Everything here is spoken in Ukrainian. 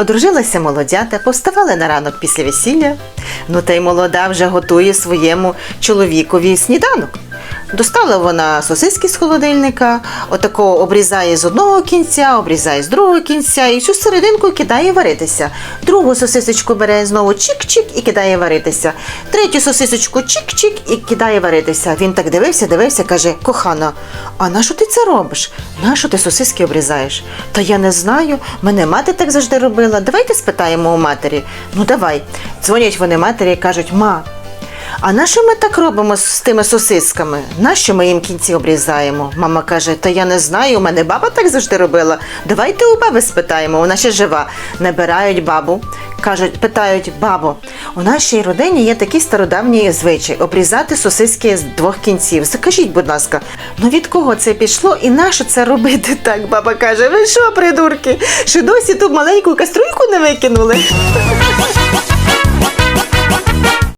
Одружилася молодята, повставали на ранок після весілля. Ну та й молода вже готує своєму чоловікові сніданок. Достала вона сосиски з холодильника, отако обрізає з одного кінця, обрізає з другого кінця і всю серединку кидає варитися. Другу сосисочку бере знову чик-чик і кидає варитися. Третю сосисочку чик-чик і кидає варитися. Він так дивився, дивився, каже: кохана, а на що ти це робиш? На що ти сосиски обрізаєш? Та я не знаю. Мене мати так завжди робила. Давайте спитаємо у матері. Ну давай. Дзвонять вони матері і кажуть: ма. А на що ми так робимо з тими сосисками? Нащо ми їм кінці обрізаємо? Мама каже: Та я не знаю, у мене баба так завжди робила. Давайте у баби спитаємо, вона ще жива. Набирають бабу, кажуть, питають, бабо, у нашій родині є такий стародавній звичай обрізати сосиски з двох кінців. Закажіть, будь ласка, ну від кого це пішло і нащо це робити так? Баба каже: ви що, придурки? Що досі ту маленьку каструйку не викинули?